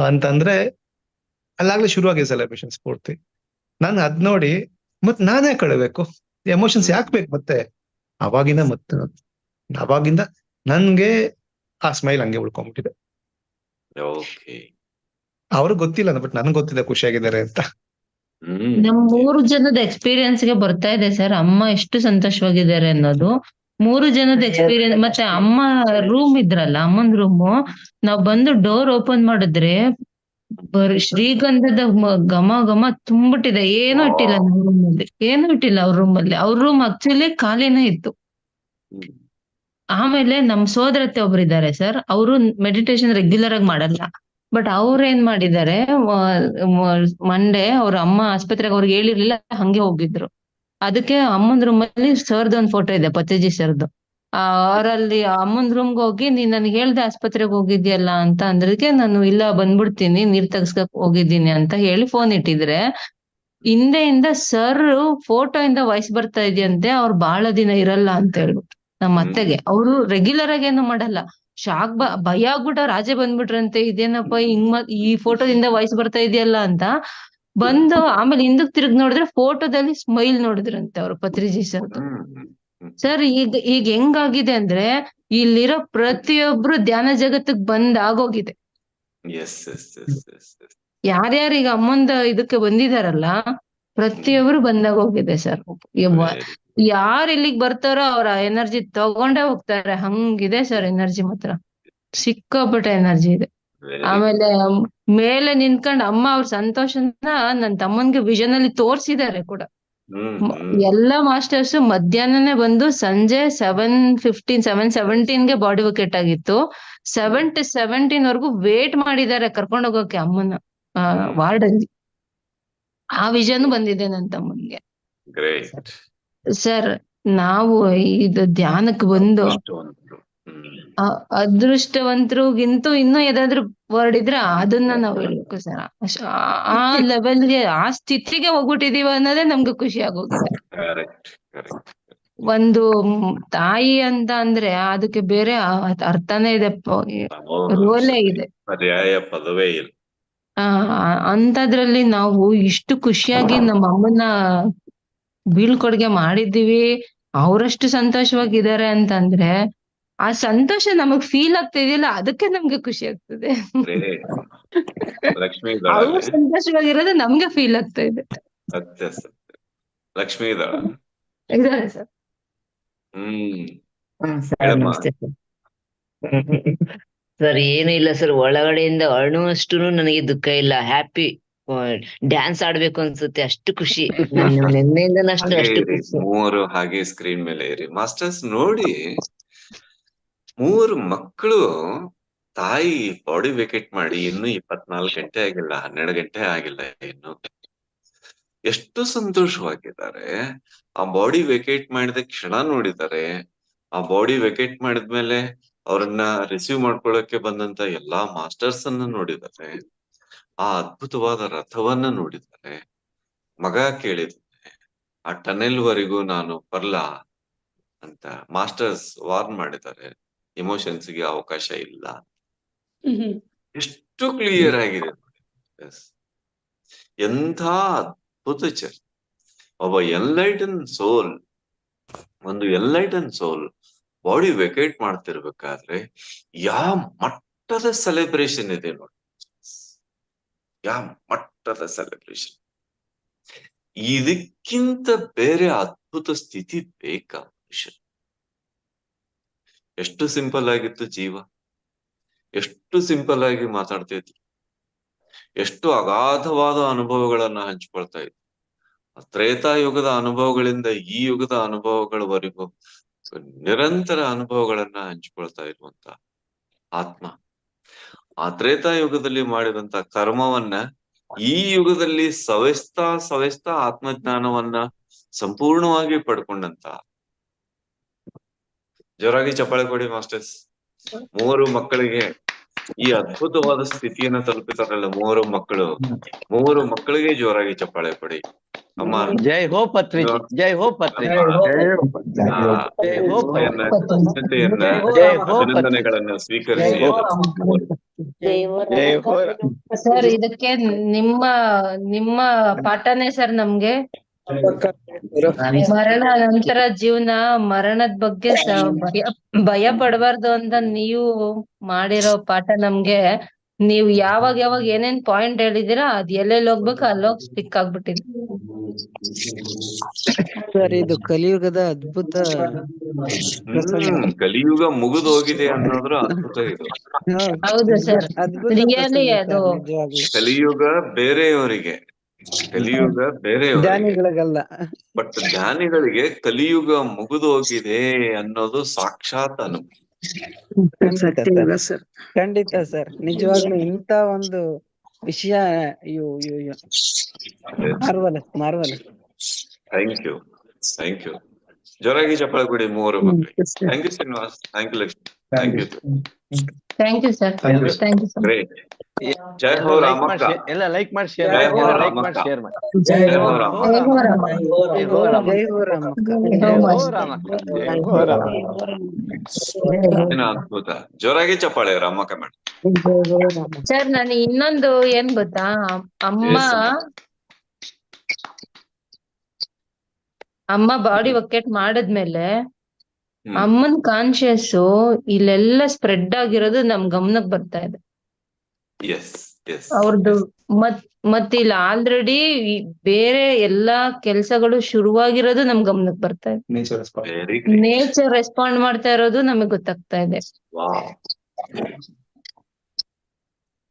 ಅಂತಂದ್ರೆ ಅಲ್ಲಾಗ್ಲೇ ಶುರು ಆಗಿದೆ ಸೆಲೆಬ್ರೇಷನ್ಸ್ ಪೂರ್ತಿ. ನಾನು ಅದ್ ನೋಡಿ ಮತ್ ನಾನೇ ಕಳಬೇಕು ಎಮೋಷನ್ಸ್ ಯಾಕೆ ಬೇಕು ಮತ್ತೆ? ಅವಾಗಿಂದ ಮತ್ತೆ ಅವಾಗಿಂದ ನನ್ಗೆ ಆ ಸ್ಮೈಲ್ ಹಂಗೆ ಉಳ್ಕೊಂಡ್ಬಿಟ್ಟಿದೆ ಓಕೆ ಅವ್ರಿಗೆ ಗೊತ್ತಿಲ್ಲ ಬಟ್ ನನ್ಗೆ ಗೊತ್ತಿದೆ ಖುಷಿಯಾಗಿದ್ದಾರೆ ಅಂತ. ನಮ್ ಮೂರು ಜನದ ಎಕ್ಸ್ಪೀರಿಯನ್ಸ್ಗೆ ಬರ್ತಾ ಇದೆ ಸರ್. ಅಮ್ಮ ಎಷ್ಟು ಸಂತೋಷವಾಗಿದ್ದಾರೆ ಅನ್ನೋದು. ಮೂರು ಜನದ ಎಕ್ಸ್ಪೀರಿಯನ್ಸ್ ಮತ್ತೆ ಅಮ್ಮ ರೂಮ್ ಇದ್ರಲ್ಲ ಅಮ್ಮನ್ ರೂಮ್ ನಾವ್ ಬಂದು ಡೋರ್ ಓಪನ್ ಮಾಡಿದ್ರೆ ಬರೀ ಶ್ರೀಗಂಧದ ಘಮ ಘಮ ತುಂಬಿಟ್ಟಿದೆ. ಏನೂ ಇಟ್ಟಿಲ್ಲ ನಮ್ಮ ರೂಮ್ ಅಲ್ಲಿ. ಏನೂ ಇಟ್ಟಿಲ್ಲ ಅವ್ರ ರೂಮ್ ಅಲ್ಲಿ. ಅವ್ರ ರೂಮ್ ಆಕ್ಚುಲಿ ಖಾಲಿನೇ ಇತ್ತು. ಆಮೇಲೆ ನಮ್ ಸೋದರತ್ತೆ ಒಬ್ರು ಇದ್ದಾರೆ ಸರ್, ಅವರು ಮೆಡಿಟೇಷನ್ ರೆಗ್ಯುಲರ್ ಆಗಿ ಮಾಡಲ್ಲ. ಬಟ್ ಅವ್ರ ಏನ್ ಮಾಡಿದ್ದಾರೆ ಮಂಡೇ ಅವ್ರ ಅಮ್ಮ ಆಸ್ಪತ್ರೆಗೆ ಅವ್ರಿಗೆ ಹೇಳಿರ್ಲಿಲ್ಲ, ಹಂಗೆ ಹೋಗಿದ್ರು. ಅದಕ್ಕೆ ಅಮ್ಮನ್ ರೂಮ್ ಅಲ್ಲಿ ಸರ್ದು ಒಂದ್ ಫೋಟೋ ಇದೆ, ಪತ್ತೇಜಿ ಸರ್ದು. ಆ, ಅವರಲ್ಲಿ ಅಮ್ಮನ್ ರೂಮ್ಗೆ ಹೋಗಿ, ನೀನ್ ನನ್ಗೆ ಹೇಳ್ದೆ ಆಸ್ಪತ್ರೆಗೆ ಹೋಗಿದ್ಯಲ್ಲ ಅಂತ ಅಂದ್ರಕ್ಕೆ ನಾನು ಇಲ್ಲ, ಬಂದ್ಬಿಡ್ತೀನಿ, ನೀರ್ ತೆಗ್ಸ್ಕಕ್ ಹೋಗಿದ್ದೀನಿ ಅಂತ ಹೇಳಿ ಫೋನ್ ಇಟ್ಟಿದ್ರೆ, ಹಿಂದೆಯಿಂದ ಸರ್ ಫೋಟೋ ಇಂದ ವಾಯ್ಸ್ ಬರ್ತಾ ಇದೆಯಂತೆ, ಅವ್ರು ಬಹಳ ದಿನ ಇರಲ್ಲ ಅಂತ ಹೇಳ್ಬಿಟ್ಟು. ನಮ್ಮ ಅತ್ತೆಗೆ. ಅವರು ರೆಗ್ಯುಲರ್ ಆಗಿ ಏನು ಮಾಡಲ್ಲ. ಶಾಕ್ ಬ ಭಯ ಆಗ್ಬಿಟ್ಟ ರಾಜೆ ಬಂದ್ಬಿಟ್ರಂತೆ. ಇದೇನಪ್ಪ ಹಿಂಗ್ ಈ ಫೋಟೋದಿಂದ ವಾಯ್ಸ್ ಬರ್ತಾ ಇದೆಯಲ್ಲ ಅಂತ ಬಂದು ಆಮೇಲೆ ಹಿಂದಕ್ ತಿರುಗ್ ನೋಡಿದ್ರೆ ಫೋಟೋದಲ್ಲಿ ಸ್ಮೈಲ್ ನೋಡಿದ್ರಂತೆ ಅವ್ರು ಪತ್ರಿಜಿ ಸರ್. ಸರ್ ಈಗ ಈಗ ಹೆಂಗಾಗಿದೆ ಅಂದ್ರೆ ಇಲ್ಲಿರೋ ಪ್ರತಿಯೊಬ್ರು ಧ್ಯಾನ ಜಗತ್ತಿಗೆ ಬಂದ್ ಆಗೋಗಿದೆ. Yes, yes, yes, yes, yes. ಯಾರ್ಯಾರು ಈಗ ಅಮ್ಮಂದ ಇದಕ್ಕೆ ಬಂದಿದಾರಲ್ಲ ಪ್ರತಿಯೊಬ್ರು ಬಂದಾಗ ಹೋಗಿದೆ ಸರ್. ಯಾರು ಯಾರ್ ಇಲ್ಲಿಗ್ ಬರ್ತಾರೋ ಅವ್ರ ಎನರ್ಜಿ ತಗೊಂಡೇ ಹೋಗ್ತಾರೆ. ಹಂಗಿದೆ ಸರ್ ಎನರ್ಜಿ ಮಾತ್ರ. ಸಿಕ್ಕಾಪಟ್ಟೆ ಎನರ್ಜಿ ಇದೆ. ಆಮೇಲೆ ಮೇಲೆ ನಿಂತ್ಕೊಂಡ್ ಅಮ್ಮ ಅವ್ರ ಸಂತೋಷನ ನನ್ ತಮ್ಮನ್ಗೆ ವಿಷನ್ ಅಲ್ಲಿ ತೋರ್ಸಿದ್ದಾರೆ ಕೂಡ. ಎಲ್ಲಾ ಮಾಸ್ಟರ್ಸ್ ಮಧ್ಯಾಹ್ನನೇ ಬಂದು ಸಂಜೆ ಸೆವೆನ್ ಫಿಫ್ಟೀನ್ ಸೆವೆನ್ ಸೆವೆಂಟೀನ್ಗೆ ಬಾಡಿ ವಿಕೆಟ್ ಆಗಿತ್ತು. ಸೆವೆನ್ ಟು ಸೆವೆಂಟೀನ್ ವರ್ಗು ವೇಟ್ ಮಾಡಿದ್ದಾರೆ ಕರ್ಕೊಂಡ್ ಹೋಗೋಕೆ ಅಮ್ಮನ ವಾರ್ಡ್ ಅಲ್ಲಿ ಆ ವಿಷನ್ ಬಂದಿದೆ ನನ್ನ ತಮ್ಮನ್ಗೆ. ಸರ್ ನಾವು ಇದು ಧ್ಯಾನಕ್ಕೆ ಬಂದು ಅದೃಷ್ಟವಂತರು. ಗಿಂತ ಅದೃಷ್ಟವಂತರಿಗಿಂತೂ ಇನ್ನೂ ಏದಾದ್ರು ವರ್ಡ್ ಇದ್ರೆ ಅದನ್ನ ನಾವ್ ಹೇಳ್ಬೇಕು ಸರ್ ಆ ಲೆವೆಲ್ಗೆ ಆ ಸ್ಥಿತಿಗೆ ಹೋಗ್ಬಿಟ್ಟಿದೀವ ಅನ್ನೋದೇ ನಮ್ಗೆ ಖುಷಿ ಆಗೋಗಿದೆ. ಒಂದು ತಾಯಿ ಅಂತ ಅಂದ್ರೆ ಅದಕ್ಕೆ ಬೇರೆ ಅರ್ಥನೇ ಇದೆ ರೋಲೇ ಇದೆ. ಪರ್ಯಾಯ ಪದವೇ ಇಲ್ಲ. ಆ ಅಂಥದ್ರಲ್ಲಿ ನಾವು ಇಷ್ಟು ಖುಷಿಯಾಗಿ ನಮ್ಮ ಅಮ್ಮನ ಬೀಳ್ಕೊಡುಗೆ ಮಾಡಿದ್ದೀವಿ. ಅವರಷ್ಟು ಸಂತೋಷವಾಗಿದ್ದಾರೆ ಅಂತಂದ್ರೆ ಆ ಸಂತೋಷ ನಮಗ್ ಫೀಲ್ ಆಗ್ತಾ ಇದೆಯಲ್ಲ ಅದಕ್ಕೆ ನಮ್ಗೆ ಖುಷಿ ಆಗ್ತದೆ. ಅವ್ರು ಸಂತೋಷವಾಗಿರೋದು ನಮ್ಗೆ ಫೀಲ್ ಆಗ್ತಾ ಇದೆ. ಲಕ್ಷ್ಮೀ ಇದಾರೆ ಸರ್. ಹ್ಮ್. ಸರ್ ಏನೂ ಇಲ್ಲ ಸರ್ ಒಳಗಡೆಯಿಂದ ಅಣುವಷ್ಟು ನನಗೆ ದುಃಖ ಇಲ್ಲ. ಹ್ಯಾಪಿ ಡ್ಯಾನ್ಸ್ ಆಡ್ಬೇಕು ಅನ್ಸುತ್ತೆ. ಅಷ್ಟು ಖುಷಿ. ಮೂರು ನಿನ್ನೆಯಿಂದ ಅಷ್ಟು ಹಾಗೆ ಅಷ್ಟು ಖುಷಿ. ಮೂವರು ಹಾಗೆ ಸ್ಕ್ರೀನ್ ಮೇಲೆ ಇರಿ. ಮಾಸ್ಟರ್ಸ್ ನೋಡಿ. ಮೂರು ಮಕ್ಕಳು ತಾಯಿ ಬಾಡಿ ವೇಕೆಟ್ ಮಾಡಿ ಇನ್ನು ಇಪ್ಪತ್ನಾಲ್ಕು ಗಂಟೆ ಆಗಿಲ್ಲ ಹನ್ನೆರಡು ಗಂಟೆ ಆಗಿಲ್ಲ ಇನ್ನು. ಎಷ್ಟು ಸಂತೋಷವಾಗಿದ್ದಾರೆ. ಆ ಬಾಡಿ ವೇಕೆಟ್ ಮಾಡಿದ ಕ್ಷಣ ನೋಡಿದ್ದಾರೆ ಆ ಬಾಡಿ ವೇಕೆಟ್ ಮಾಡಿದ್ಮೇಲೆ ಅವರನ್ನ ರಿಸೀವ್ ಮಾಡ್ಕೊಳ್ಳಕ್ಕೆ ಬಂದಂತ ಎಲ್ಲಾ ಮಾಸ್ಟರ್ಸ್ ಅನ್ನ ನೋಡಿದ್ದಾರೆ. ಆ ಅದ್ಭುತವಾದ ರಥವನ್ನ ನೋಡಿದ್ದಾರೆ. ಮಗ ಕೇಳಿದ್ದಾನೆ ಆ ಟನೆಲ್ ವರೆಗೂ ನಾನು ಬರಲಾ? ಅಂತ ಮಾಸ್ಟರ್ಸ್ ವಾರ್ನ್ ಮಾಡಿದ್ದಾರೆ. ಎಮೋಷನ್ಸ್ಗೆ ಅವಕಾಶ ಇಲ್ಲ. ಎಷ್ಟು ಕ್ಲಿಯರ್ ಆಗಿದೆ. ಎಂಥ ಅದ್ಭುತ ಚರ್ಚೆ ಒಬ್ಬ ಎನ್ಲೈಟನ್ ಸೋಲ್ ಒಂದು ಎನ್ಲೈಟನ್ ಸೋಲ್ ಬಾಡಿ ವೆಕೇಟ್ ಮಾಡ್ತಿರ್ಬೇಕಾದ್ರೆ ಯಾವ ಮಟ್ಟದ ಸೆಲೆಬ್ರೇಷನ್ ಇದೆ ನೋಡಿ. ಯಾವ ಮಟ್ಟದ ಸೆಲೆಬ್ರೇಷನ್ ಇದಕ್ಕಿಂತ ಬೇರೆ ಅದ್ಭುತ ಸ್ಥಿತಿ ಬೇಕಾ ಮನುಷ್ಯ? ಎಷ್ಟು ಸಿಂಪಲ್ ಆಗಿತ್ತು ಜೀವ? ಎಷ್ಟು ಸಿಂಪಲ್ ಆಗಿ ಮಾತಾಡ್ತಿದ್ರು? ಎಷ್ಟು ಅಗಾಧವಾದ ಅನುಭವಗಳನ್ನ ಹಂಚ್ಕೊಳ್ತಾ ಇದ್ರು? ತ್ರೇತಾ ತ್ರೇತಾಯುಗದ ಅನುಭವಗಳಿಂದ ಈ ಯುಗದ ಅನುಭವಗಳವರೆಗೂ ನಿರಂತರ ಅನುಭವಗಳನ್ನ ಹಂಚಿಕೊಳ್ತಾ ಇರುವಂತ ಆತ್ಮ. ಆ ತ್ರೇತಾಯುಗದಲ್ಲಿ ಮಾಡಿದಂತ ಕರ್ಮವನ್ನ ಈ ಯುಗದಲ್ಲಿ ಸವೆಸ್ತಾ ಸವೆಸ್ತಾ ಆತ್ಮಜ್ಞಾನವನ್ನ ಸಂಪೂರ್ಣವಾಗಿ ಪಡ್ಕೊಂಡಂತ. ಜೋರಾಗಿ ಚಪ್ಪಾಳೆ ಕೊಡಿ ಮಾಸ್ಟರ್ಸ್. ಮೂವರು ಮಕ್ಕಳಿಗೆ ಈ ಅದ್ಭುತವಾದ ಸ್ಥಿತಿಯನ್ನ ತಲುಪಿತಾರಲ್ಲ ಮೂವರು ಮಕ್ಕಳು. ಮೂವರು ಮಕ್ಕಳಿಗೆ ಜೋರಾಗಿ ಚಪ್ಪಾಳೆ ಕೊಡಿ. ಅಮ್ಮ ಜೈ ಹೋ ಪತ್ರಿ ಜೈ ಹೋ ಪತ್ರಿಜಿ ಆ, ಜೈ ಹೋ ಅಭಿನಂದನೆಗಳನ್ನ ಸ್ವೀಕರಿಸಿ ಜೈ ಹೋ ಸರ್ ಇದಕ್ಕೆ ನಿಮ್ಮ ನಿಮ್ಮ ಪಾಠನೇ ಸರ್ ನಮ್ಗೆ ಮರಣ ನಂತರ ಜೀವನ ಮರಣದ ಬಗ್ಗೆ ಭಯ ಪಡಬಾರ್ದು ಅಂತ ನೀವು ಮಾಡಿರೋ ಪಾಠ ನಮ್ಗೆ ನೀವ್ ಯಾವಾಗ ಯಾವಾಗ ಏನೇನ್ ಪಾಯಿಂಟ್ ಹೇಳಿದಿರಾ ಅದ್ ಎಲ್ಲೆಲ್ಲಿ ಹೋಗ್ಬೇಕು ಅಲ್ಲೋಗ್ ಸ್ಟಿಕ್ ಆಗ್ಬಿಟ್ಟಿದೆ ಸರ್ ಇದು ಕಲಿಯುಗದ ಅದ್ಭುತ ಕಲಿಯುಗ ಮುಗಿದು ಹೋಗಿದೆ ಅನ್ನೋದ್ರ ಅದ್ಭುತ ಇದು. ಹೌದು ಸರ್. ರಿಯಲಿ Really ಅದು. ಕಲಿಯುಗ ಬೇರೆಯವರಿಗೆ. ಕಲಿಯುಗ ಬೇರೆ ಜ್ಞಾನಿಗಳಿಗಲ್ಲ. ಬಟ್ ಜ್ಞಾನಿಗಳಿಗೆ ಕಲಿಯುಗ ಮುಗಿದು ಹೋಗಿದೆ ಅನ್ನೋದು ಸಾಕ್ಷಾತ್ ಅನುಭವ. ಖಂಡಿತ ಸರ್. ನಿಜವಾಗ್ಲು ಸರ್? ನಿಜವಾಗ್ಲೂ ಇಂತ ಒಂದು ವಿಷಯ ಅಯ್ಯೋ ಅಯ್ಯೋ ಅಯ್ಯೋ marvellous marvellous. Thank you thank you ಜೋರಾಗಿ ಚಪ್ಪಳ ಕೊಡಿ ಮೂವರು ಮಕ್ಕಳಿಗೆ. Thank you Srinivas. Thank you Lakshmi. Thank you thank you sir thank you sir great ಜೈ ಹೋ ರಾಮಕ್ಕ ಎಲ್ಲ ಲೈಕ್ ಮಾಡಿ ಶೇರ್ ಲೈಕ್ ಮಾಡಿ. ಶೇರ್ ಮಾಡಿ ಜೈ ಹೋ ರಾಮ ಜೈ ಹೋ ರಾಮ ಜೈ ಹೋ ರಾಮ ಜೈ ಹೋ ರಾಮಕ್ಕ ಜೈ ಹೋ much. ರಾಮಕ್ಕ ಜೈ ಹೋ ರಾಮ ಏನ ಅದ್ಭುತ ಜೋರಾಗಿ ಚಪ್ಪಾಳೆ ರಾಮಕ್ಕ ಮೇಡಮ್ ಸರ್ ನಾನು ಇನ್ನೊಂದು ಏನ್ ಗೊತ್ತಾ? ಅಮ್ಮ ಅಮ್ಮ ಬಾಡಿ ವರ್ಕೌಟ್ ಮಾಡದ್ಮೇಲೆ. ಅಮ್ಮನ್ ಕಾನ್ಶಿಯಸ್ ಇಲ್ಲೆಲ್ಲ ಸ್ಪ್ರೆಡ್ ಆಗಿರೋದು ನಮ್ ಗಮನಕ್ ಬರ್ತಾ ಇದೆ. ಎಸ್ ಎಸ್ ಅವ್ರದ್ದು ಮತ್ ಮತ್ ಇಲ್ಲಿ ಆಲ್ರೆಡಿ ಬೇರೆ ಎಲ್ಲಾ ಕೆಲ್ಸಗಳು ಶುರುವಾಗಿರೋದು ನಮ್ ಗಮನಕ್ ಬರ್ತಾ ಇದೆ. ನೇಚರ್ ವೆರಿ ನೇಚರ್ ರೆಸ್ಪಾಂಡ್ ಮಾಡ್ತಾ ಇರೋದು ನಮಗ್ ಗೊತ್ತಾಗ್ತಾ ಇದೆ.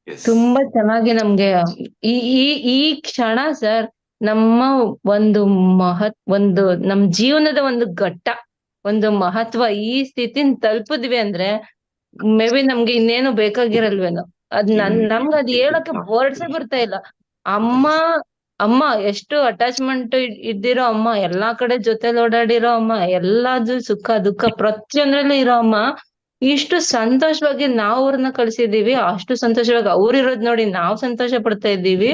ತುಂಬಾ ಚೆನ್ನಾಗಿ ನಮ್ಗೆ ಈ ಈ ಈ ಕ್ಷಣ ಸರ್ ನಮ್ಮ ಒಂದು ಮಹತ್ ಒಂದು ನಮ್ ಜೀವನದ ಒಂದು ಘಟ್ಟ. ಒಂದು ಮಹತ್ವ ಈ ಸ್ಥಿತಿನ ತಲುಪಿದ್ವಿ ಅಂದ್ರೆ ಮೇ ಬಿ ನಮ್ಗೆ ಇನ್ನೇನು ಬೇಕಾಗಿರಲ್ವೇನೋ. ಅದ್ ನನ್ ನಮ್ಗ್ ಅದ್ ಹೇಳಕ್ಕೆ ವರ್ಡ್ಸ್ ಬರ್ತಾ ಇಲ್ಲ. ಅಮ್ಮ ಅಮ್ಮ ಎಷ್ಟು ಅಟ್ಯಾಚ್ಮೆಂಟ್ ಇದ್ದಿರೋ ಅಮ್ಮ ಎಲ್ಲಾ ಕಡೆ ಜೊತೆಲಿ ಓಡಾಡಿರೋ ಅಮ್ಮ ಎಲ್ಲಾದು ಸುಖ ದುಃಖ ಪ್ರತಿಯೊಂದ್ರಲ್ಲಿ ಇರೋ ಅಮ್ಮ ಇಷ್ಟು ಸಂತೋಷವಾಗಿ ನಾವ್ ಅವ್ರನ್ನ ಕಳ್ಸಿದೀವಿ ಅಷ್ಟು ಸಂತೋಷವಾಗಿ ಅವ್ರ ಇರೋದ್ ನೋಡಿ ನಾವ್ ಸಂತೋಷ ಪಡ್ತಾ ಇದ್ದೀವಿ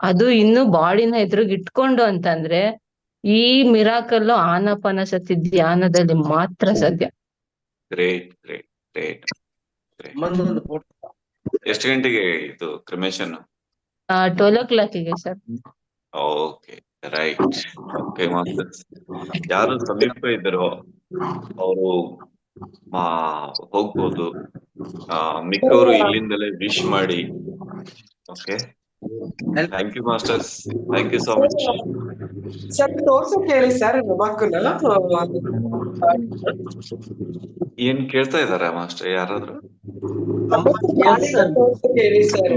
ಅದು ಇನ್ನು ಬಾಡಿನ ಎದುರುಗಿಟ್ಕೊಂಡು ಅಂತಂದ್ರೆ ಈ ಮಿರಾಕಲ್ಲು ಆನಪಾನಸತಿ ಧ್ಯಾನದಲ್ಲಿ ಮಾತ್ರ ಸಾಧ್ಯ. ಗ್ರೇಟ್ ಗ್ರೇಟ್ ಗ್ರೇಟ್ ಎಷ್ಟು ಗಂಟೆಗೆ ಇದು ಕ್ರಿಮೇಶನ್ ಟ್ವೆಲ್ ಓ ಕ್ಲಾಕಿಗೆ ಸರ್ ಓಕೆ ರೈಟ್ ಓಕೆ ಯಾರು ಸಮೀಪ ಇದ್ರು ಅವರು ಆ ಹೋಗ್ಬೋದು. ಆ ಮಿಕ್ಕವರು ಇಲ್ಲಿಂದಲೇ ವಿಶ್ ಮಾಡಿ. Okay thank you masters thank you so much sir ತೋರ್ಸಕ್ ಹೇಳಿ ಸರ್ ಮಕ್ಕಳನ್ನೆಲ್ಲ ಏನ್ ಕೇಳ್ತಾ ಇದಾರ ಮಾಸ್ಟರ್? ಯಾರಾದ್ರು?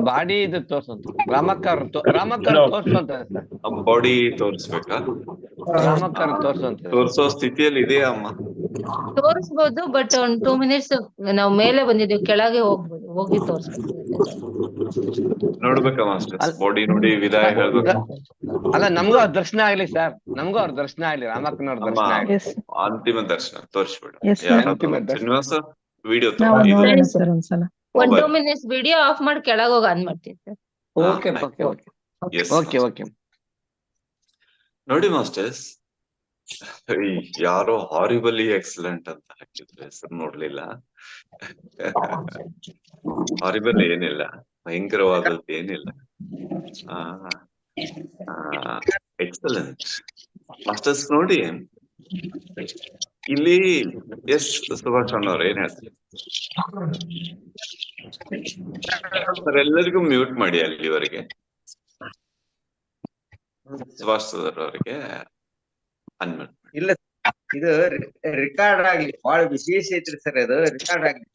ಬಾಡಿ ಇದು ತೋರ್ಸಂತ. ರಾಮಕ್ಕರ್ ರಾಮಕ್ಕರ್ ತೋರ್ಸಂತ. Sir body ತೋರಿಸ್ಬೇಕಾ? ರಾಮಕ್ಕರ್ ತೋರ್ಸಂತ. ತೋರ್ಸೋ ಸ್ಥಿತಿಯಲ್ಲಿ ಇದೆಯಾ ಅಮ್ಮ? ತೋರಿಸ್ಬೋದು ಬಟ್ ಒಂದ್ ಟೂ ಮಿನಿಟ್ಸ್ ನಾವ್ ಮೇಲೆ ಬಂದಿದೀವಿ ಕೆಳಗೆ ಹೋಗ್ಬೋದು ಹೋಗಿ ತೋರ್ಸ್ಬೋದು. ನೋಡ್ಬೇಕಾ ಮಾಸ್ಟರ್ಸ್ ಬಾಡಿ ನೋಡಿ ವಿದಾಯ ಹೇಳ್ಬೇಕು. ಅಲ್ಲ ನಮಗೂ ಅವ್ರ ದರ್ಶನ ಆಗ್ಲಿ ಸರ್ ನಮಗೂ ಅವ್ರ ದರ್ಶನ ಆಗ್ಲಿ ರಾಮಕ್ಕನವ್ರ ದರ್ಶನ ಆಗ್ಲಿ. ಅಂತಿಮ ದರ್ಶನ ತೋರಿಸ್ಬಿಡು. Yes, ಅಂತಿಮ ದರ್ಶನ. ಶ್ರೀನಿವಾಸ ವಿಡಿಯೋ ಒಂದ್. ಟೂ ಮಿನಿಟ್ಸ್ ವಿಡಿಯೋ ಆಫ್ ಮಾಡಿ ಕೆಳಗೆ ಹೋಗಿ ಆನ್ ಮಾಡ್ತೀನಿ sir okay okay okay okay okay ನೋಡಿ ಮಾಸ್ಟರ್ಸ್ ಯಾರೋ ಹಾರಿಬಲಿ ಎಕ್ಸಲೆಂಟ್ ಅಂತ ಹಾಕಿದ್ರು, ಹೆಸರು ನೋಡ್ಲಿಲ್ಲ. ಹಾರಿಬಲ್ ಏನಿಲ್ಲ, ಭಯಂಕರವಾದದ್ದು ಏನಿಲ್ಲ. ಎಕ್ಸಲೆಂಟ್ ಮಾಸ್ಟರ್ಸ್ ನೋಡಿ. ಇಲ್ಲಿ ಎಸ್ ಸುಭಾಷ್ ಅವ್ರ ಏನ್ ಹೇಳ್ತಾರೆ? ಎಲ್ಲರಿಗೂ ಮ್ಯೂಟ್ ಮಾಡಿ ಅಲ್ಲಿವರೆಗೆ. ಸುಭಾಷ್ ಚಂದ್ರ ಅವರಿಗೆ. ಅನ್ಮ್ಯೂಟ್ ಇಲ್ಲ ಇದು ರೆಕಾರ್ಡ್ ಆಗ್ಲಿ ಬಹಳ ವಿಶೇಷ ಐತ್ರಿ ಸರ್ ಅದು ರೆಕಾರ್ಡ್ ಆಗ್ಲಿ.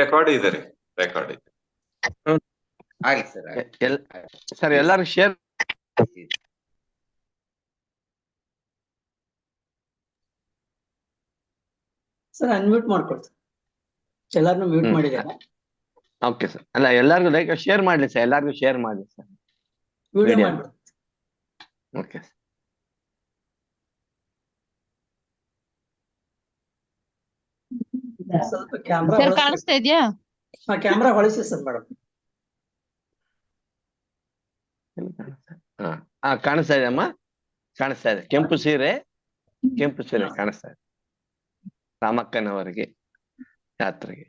ರೆಕಾರ್ಡ್ ಇದೆ ರೀ ರೆಕಾರ್ಡ್ ಇದೆ. ಆಗ್ಲಿ ಸರ್ ಸರ್ ಎಲ್ಲಾರು ಶೇರ್ ಸರ್ ಅನ್ಮ್ಯೂಟ್ ಮಾಡ್ಕೊಡ್ತೀನಿ ಎಲ್ಲಾರ್ನು ಮ್ಯೂಟ್. ಮಾಡಿದ್ದಾರೆ? ಓಕೆ ಸರ್ ಅಲ್ಲ ಎಲ್ಲಾರ್ಗೂ ಲೈಕ್ ಶೇರ್ ಮಾಡ್ಲಿ ಸರ್ ಎಲ್ಲಾರ್ಗು ಶೇರ್ ಮಾಡ್ಲಿ ಸರ್. ವಿಡಿಯೋ ಓಕೆ ಮಾಡ್ಬಿಡು ಸ್ವಲ್ಪ ಕ್ಯಾಮ್ರಾ ಸರ್ ಕಾಣಿಸ್ತಾ ಇದ್ಯಾ? ಕ್ಯಾಮ್ರಾ ಹೊಳಿಸಿ ಸರ್ ಮೇಡಮ್. ಹಾ ಹಾ ಕಾಣಿಸ್ತಾ ಇದೆ ಅಮ್ಮ. ಕಾಣಿಸ್ತಾ ಇದೆ. ಕೆಂಪು ಸೀರೆ ಕೆಂಪು ಸೀರೆ ಕಾಣಿಸ್ತಾ ಇದೆ. ರಾಮಕ್ಕನವರಿಗೆ ಯಾತ್ರೆಗೆ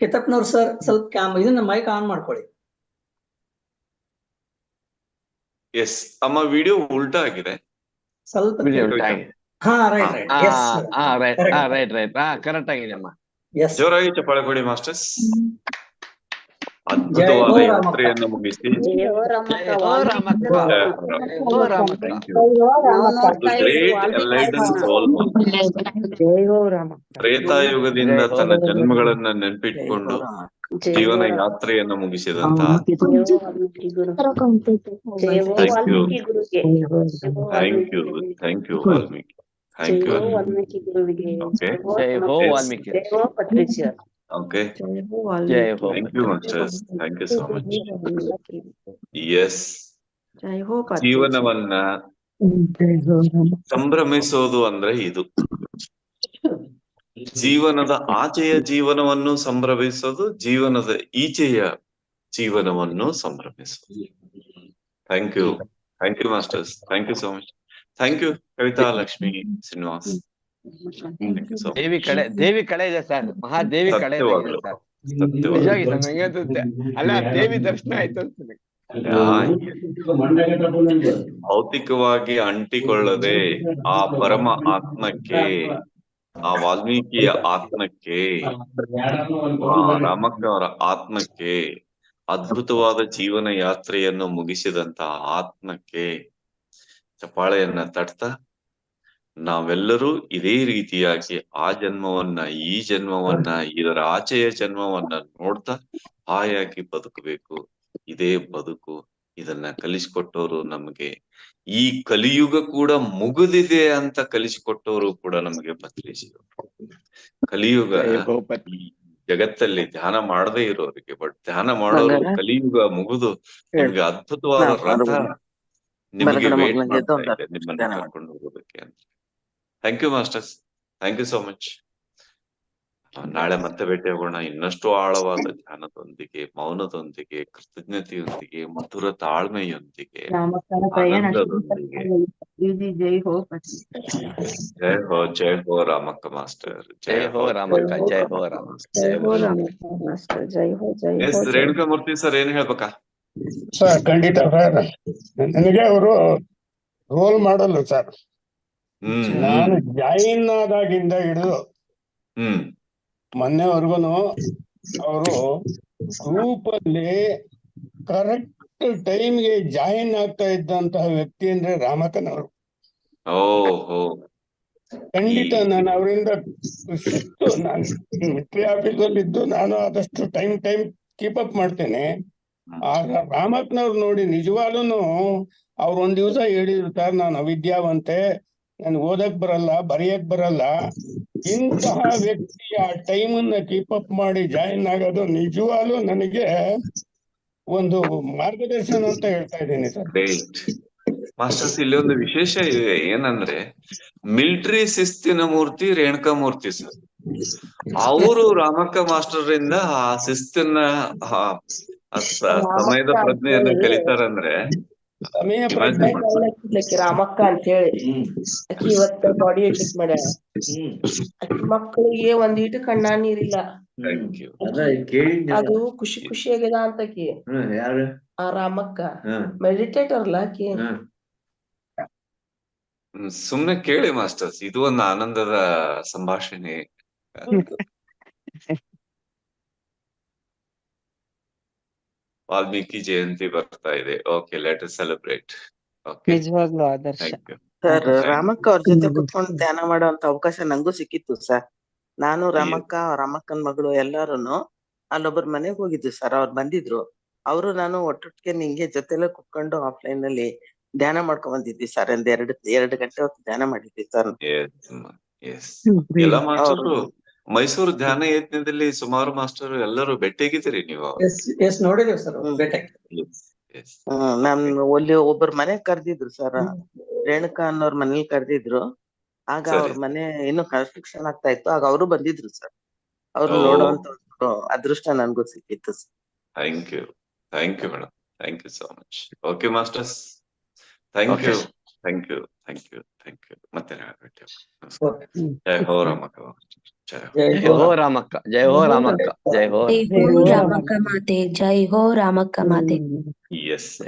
ಕಿತ್ತಪ್ಪನವ್ರು ಸರ್ ಸ್ವಲ್ಪ ಕ್ಯಾಮ್ ಇದನ್ನ ಮೈಕ್ ಆನ್ ಮಾಡ್ಕೊಳ್ಳಿ. ಎಸ್ ಅಮ್ಮ ವಿಡಿಯೋ ಉಲ್ಟಾ ಆಗಿದೆ. ಸ್ವಲ್ಪ ವಿಡಿಯೋ ಉಲ್ಟಾ ಆಗಿದೆ. ಹಾ ರೈಟ್ ರೈಟ್ ಹಾ ಎಸ್ ಹಾ ರೈಟ್ ಹಾ ರೈಟ್ ರೈಟ್ ಹಾ ಕರೆಕ್ಟ್ ಆಗಿದೆ ಅಮ್ಮ. ಎಸ್ ಜೋರಾಗಿ ಚಪ್ಪಾಳೆ ಕೊಡಿ ಮಾಸ್ಟರ್ಸ್ ಅದ್ಭುತವಾದ. ಯಾತ್ರೆಯನ್ನು ಮುಗಿಸಿ. ತ್ರೇತಾಯುಗದಿಂದ ತನ್ನ. ಜನ್ಮಗಳನ್ನ ನೆನಪಿಟ್ಕೊಂಡು ಜೀವನ ಯಾತ್ರೆಯನ್ನು ಮುಗಿಸಿದಂತ thank you thank you thank you Valmiki thank you okay ಜೈ ಹೋ Yes. ವಾಲ್ಮೀಕಿ ಓಕೆ ಜೈ ಹೋ thank you masters thank you so much yes ಜೀವನವನ್ನ ಸಂಭ್ರಮಿಸೋದು ಅಂದ್ರೆ ಇದು ಜೀವನದ ಆಚೆಯ ಜೀವನವನ್ನು ಸಂಭ್ರಮಿಸೋದು ಜೀವನದ ಈಚೆಯ ಜೀವನವನ್ನು ಸಂಭ್ರಮಿಸೋದು thank you thank you masters thank you so much thank you Kavitha Lakshmi Srinivas thank you so ದೇವಿ ಕಳೆ ದೇವಿ ಕಳೆ ಇದೆ ಸರ್. ಮಹಾದೇವಿ ಕಳೆ ಇದೆ ಸತ್ಯವಾಗ್ಲು. ಸರ್. ಸತ್ಯವಾಗ್ಲು. ನಿಜವಾಗಿ ಸರ್ ನಂಗೆ ಅನ್ಸುತ್ತೆ ಅಲ್ಲ ದೇವಿ ದರ್ಶನ ಆಯ್ತು ಭೌತಿಕವಾಗಿ ಅಂಟಿಕೊಳ್ಳದೆ ಆ ಪರಮ ಆತ್ಮಕ್ಕೆ ಆ ವಾಲ್ಮೀಕಿಯ ಆತ್ಮಕ್ಕೆ ಆ ರಾಮಕ್ಕವರ ಆತ್ಮಕ್ಕೆ ಅದ್ಭುತವಾದ ಜೀವನ ಯಾತ್ರೆಯನ್ನು ಮುಗಿಸಿದಂತ ಆತ್ಮಕ್ಕೆ ಚಪಾಳೆಯನ್ನ ತಟ್ತಾ ನಾವೆಲ್ಲರೂ ಇದೇ ರೀತಿಯಾಗಿ ಆ ಜನ್ಮವನ್ನ ಈ ಜನ್ಮವನ್ನ ಇದರ ಆಚೆಯ ಜನ್ಮವನ್ನ ನೋಡ್ತಾ ಹಾಯಾಗಿ ಬದುಕಬೇಕು. ಇದೇ ಬದುಕು. ಇದನ್ನ ಕಲಿಸಿಕೊಟ್ಟವರು ನಮಗೆ. ಈ ಕಲಿಯುಗ ಕೂಡ ಮುಗಿದಿದೆ ಅಂತ ಕಲಿಸಿಕೊಟ್ಟವರು ಕೂಡ ನಮಗೆ ಪತ್ರಿಸಿದರು ಕಲಿಯುಗ ಜಗತ್ತಲ್ಲಿ ಧ್ಯಾನ ಮಾಡದೇ ಇರೋರಿಗೆ ಬಟ್ ಧ್ಯಾನ ಮಾಡೋರು ಕಲಿಯುಗ ಮುಗಿದು ನಮ್ಗೆ ಅದ್ಭುತವಾದ ರಥ. ನಿಮಗೆ ವೇಟ್ ಮಾಡ್ತಾ ಇದೆ ನಿಮ್ಮನ್ನ ಕರ್ಕೊಂಡು ಹೋಗೋದಕ್ಕೆ ಅಂತ. Thank you masters thank you so much ನಾಳೆ ಮತ್ತೆ ಭೇಟಿ ಆಗೋಣ. ಇನ್ನಷ್ಟು ಆಳವಾದ ಧ್ಯಾನದೊಂದಿಗೆ ಮೌನದೊಂದಿಗೆ ಕೃತಜ್ಞತೆಯೊಂದಿಗೆ ಮಧುರ ತಾಳ್ಮೆಯೊಂದಿಗೆ ಆನಂದದೊಂದಿಗೆ. ಜೈ ಹೋ ಜೈ ಹೋ ಜೈ ಹೋ ರಾಮಕ್ಕ ಮಾಸ್ಟರ್. ಜೈ ಹೋ ರಾಮಕ್ಕ ಜೈ ಹೋ ರಾಮ ಜೈ ಹೋ ರಾಮ ಎಸ್ ರೇಣುಕಾ ಮೂರ್ತಿ ಸರ್ ಏನ್ ಹೇಳ್ಬೇಕಾ? ಸರ್ ಖಂಡಿತ ಸರ್. ನನಗೆ ಅವರು ರೋಲ್ ಮಾಡಲ್ ಸರ್. ನಾನು ಜಾಯಿನ್ ಆದಾಗಿಂದ ಹಿಡಿದು ಮೊನ್ನೆವರೆಗೂ ಮೊನ್ನೆವರೆಗೂನು ಅವರು ಗ್ರೂಪ್ ಅಲ್ಲಿ ಕರೆಕ್ಟ್ ಟೈಮ್ಗೆ ಜಾಯಿನ್ ಆಗ್ತಾ ಇದ್ದಂತಹ ವ್ಯಕ್ತಿ ಅಂದ್ರೆ ರಾಮಕನ್ ಅವರು ಖಂಡಿತ ನಾನು ಅವರಿಂದ ನಾನು ಮಿಲಿಟರಿ ಆಫೀಸಲ್ಲಿ ಇದ್ದು ನಾನು ಆದಷ್ಟು ಟೈಮ್ ಟೈಮ್ ಕೀಪ್ ಅಪ್ ಮಾಡ್ತೇನೆ. ಆ ರಾಮಪ್ಪನವ್ರು ನೋಡಿ ನಿಜವಾಗ್ಲೂ ಅವ್ರ ಒಂದ್ ದಿವಸ ಹೇಳಿದ್ರು, ಸರ್, ನಾನು ಅವಿದ್ಯಾವಂತೆ, ನನ್ ಓದಕ್ ಬರಲ್ಲ, ಬರೆಯಕ್ ಬರಲ್ಲ. ಇಂತಹ ವ್ಯಕ್ತಿ ಆ ಟೈಮ್ ಅನ್ನ ಕೀಪ್ ಅಪ್ ಮಾಡಿ ಜಾಯಿನ್ ಆಗೋದು ನಿಜವಾಗ್ಲೂ ನನಗೆ ಒಂದು ಮಾರ್ಗದರ್ಶನ ಅಂತ ಹೇಳ್ತಾ ಇದ್ದೀನಿ, ಸರ್. ಮಾಸ್ಟರ್ಸ್, ಇಲ್ಲಿ ಒಂದು ವಿಶೇಷ ಇದೆ. ಏನಂದ್ರೆ, ಮಿಲಿಟರಿ ಶಿಸ್ತಿನ ಮೂರ್ತಿ, ರೇಣುಕಾ ಮೂರ್ತಿ, ಸರ್. ಅವರು ರಾಮಕ್ಕ ಮಾಸ್ಟರ್ ಇಂದ ಆ ಶಿಸ್ತನ್ನ ಸಮಯದ ಪ್ರಜ್ಞೆಯನ್ನು ಕಲಿತಾರಂದ್ರೆ ಸಮಯ ಪ್ರಜ್ಞೆ ಮಾಡಿ. ರಾಮಕ್ಕ ಅಂತ ಹೇಳಿ. ಅಕ್ಕಿ ಇವತ್ತ ಬಾಡಿ ಚೆಕ್ ಮಾಡ್ಯಾಳ. ಅಕ್ಕಿ ಮಕ್ಕಳಿಗೆ ಒಂದೀಟು ಕಣ್ಣ ನೀರಿಲ್ಲ ಥ್ಯಾಂಕ್ ಯು ಅದು ಖುಷಿ ಖುಷಿ ಆಗ್ಯದ ಅಂತ ಆಕಿ. ಯಾರು? ಆ ರಾಮಕ್ಕ. ಮೆಡಿಟೇಟರ್ ಅಲ್ಲ ಆಕಿ. ಸುಮ್ನೆ ಕೇಳಿ ಮಾಸ್ಟರ್ಸ್. ಇದು ಒಂದು ಆನಂದದ ಸಂಭಾಷಣೆ. ವಾಲ್ಮೀಕಿ ಜಯಂತಿ ಬರ್ತಾ ಇದೆ. ಓಕೆ ಲೆಟ್ ಸೆಲೆಬ್ರೇಟ್ ಓಕೆ ನಿಜವಾಗ್ಲೂ ಆದರ್ಶ. ಥ್ಯಾಂಕ್ ಯು ಸರ್ ರಾಮಕ್ಕ ಅವ್ರ ಜೊತೆ ಕುತ್ಕೊಂಡು ಧ್ಯಾನ ಮಾಡುವಂತ ಅವಕಾಶ ನಂಗೂ ಸಿಕ್ಕಿತ್ತು ಸರ್ ನಾನು ರಾಮಕ್ಕ ರಾಮಕ್ಕನ್ ಮಗಳು ಎಲ್ಲಾರುನು ಅಲ್ಲೊಬ್ಬರ ಮನೆಗ್ ಹೋಗಿದ್ವಿ ಸರ್ ಅವ್ರು ಬಂದಿದ್ರು. ಅವರು ನಾನು ಒಟ್ಟೊಟ್ಟಿಗೆ ನಿಂಗೆ ಜೊತೆಲೆ ಕುತ್ಕೊಂಡು ಆಫ್ಲೈನ್ ಅಲ್ಲಿ ಧ್ಯಾನ ಮಾಡ್ಕೊಂಡ್ ಬಂದಿದ್ವಿ ಸರ್ ಒಂದ್ ಎರಡು ಎರಡು ಗಂಟೆ ಹೊತ್ತು ಧ್ಯಾನ ಮಾಡಿದ್ವಿ ಸರ್ ಎಲ್ಲ ಮೈಸೂರು ಧ್ಯಾನ ಯತ್ನದಲ್ಲಿ ಸುಮಾರು ಮಾಸ್ಟರ್ ಎಲ್ಲರೂ ಭೇಟಿಯಾಗಿದ್ದೀರಿ ನೀವು? ಎಸ್ ನೋಡಿದೇವ್ ಸರ್ ನಾನ್ ಅಲ್ಲಿ ಒಬ್ಬರ ಮನೆಗ್ ಕರ್ದಿದ್ರು ಸರ್ ರೇಣುಕಾ ಅನ್ನೋರ್ ಮನೇಲಿ ಕರ್ದಿದ್ರು. ಆಗ. ಅವ್ರ ಮನೆ ಇನ್ನು ಕನ್ಸ್ಟ್ರಕ್ಷನ್ ಆಗ್ತಾ ಇತ್ತು. ಆಗ ಅವರು ಬಂದಿದ್ರು ಸರ್ ಅವ್ರು. ನೋಡುವಂತ ಅದೃಷ್ಟ ನನ್ಗೂ ಸಿಕ್ಕಿತ್ತು sir thank you thank you madam thank you so much okay masters thank you. Thank you thank you thank you ಮತ್ತೆ ಭೇಟಿ ಓಕೆ ಜೈ ಹೋ ರಾಮಕ್ಕ ಜೈ ಹೋ ಜೈ ಜೈ ಹೋ ರಾಮಕ್ಕ ಜೈ ಹೋ ರಾಮಕ್ಕ ಜೈ ಹೋ ಜೈ ಹೋ ರಾಮಕ್ಕ ಮಾತೆ